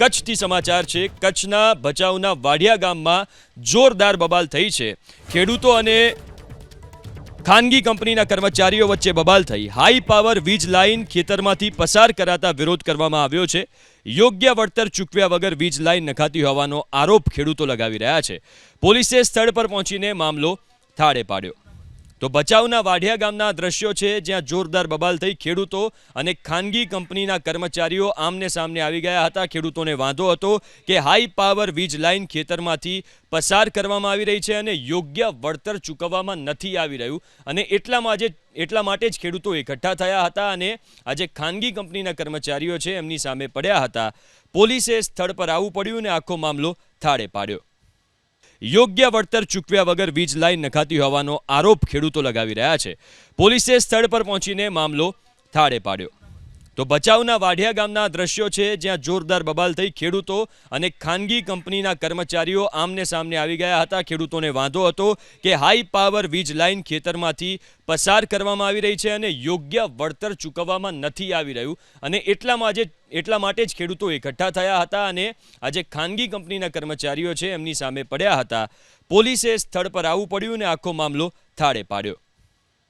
કચ્છથી સમાચાર છે, કચ્છના ભચાઉના વાડિયા ગામમાં જોરદાર બબાલ થઈ છે. ખેડૂતો અને ખાનગી કંપનીના કર્મચારીઓ વચ્ચે બબાલ થઈ. હાઈ પાવર વીજ લાઇન ખેતરમાંથી પસાર કરાતા વિરોધ કરવામાં આવ્યો છે. યોગ્ય વળતર ચૂકવ્યા વગર વીજ લાઇન નખાતી હોવાનો આરોપ ખેડૂતો લગાવી રહ્યા છે. પોલીસે સ્થળ પર પહોંચીને મામલો થાળે પાડ્યો. તો બચાવના વાઢિયા ગામના દ્રશ્યો છે, જ્યાં જોરદાર બબાલ થઈ ખેડૂતો અને ખાનગી કંપનીના કર્મચારીઓ આમને સામને આવી ગયા હતા. ખેડૂતોને વાંધો હતો કે હાઈ પાવર વીજ લાઇન ખેતરમાંથી પસાર કરવામાં આવી રહી છે અને યોગ્ય વળતર ચૂકવવામાં નથી આવી રહ્યું. અને એટલામાં આજે એટલા માટે જ ખેડૂતો એકઠા થયા હતા અને આજે ખાનગી કંપનીના કર્મચારીઓ છે, એમની સામે પડ્યા હતા. પોલીસે સ્થળ પર આવવું પડ્યું અને આખો મામલો થાળે પાડ્યો. યોગ્ય વળતર ચૂકવ્યા વગર વીજ લાઇન નખાતી હોવાનો આરોપ ખેડૂતો લગાવી રહ્યા છે. પોલીસે સ્થળ પર પહોંચીને મામલો થાળે પાડ્યો. તો બચાવના વાઢિયા ગામના દ્રશ્યો છે, જ્યાં જોરદાર બબાલ થઈ ખેડૂતો અને ખાનગી કંપનીના કર્મચારીઓ આમને સામને આવી ગયા હતા. ખેડૂતોને વાંધો હતો કે હાઈ પાવર વીજ લાઇન ખેતરમાંથી પસાર કરવામાં આવી રહી છે અને યોગ્ય વળતર ચૂકવવામાં નથી આવી રહ્યું. અને એટલામાં આજે, એટલા માટે જ ખેડૂતો એકઠા થયા હતા અને આજે ખાનગી કંપનીના કર્મચારીઓ છે, એમની સામે પડ્યા હતા. પોલીસે સ્થળ પર આવવું પડ્યું અને આખો મામલો થાળે પાડ્યો.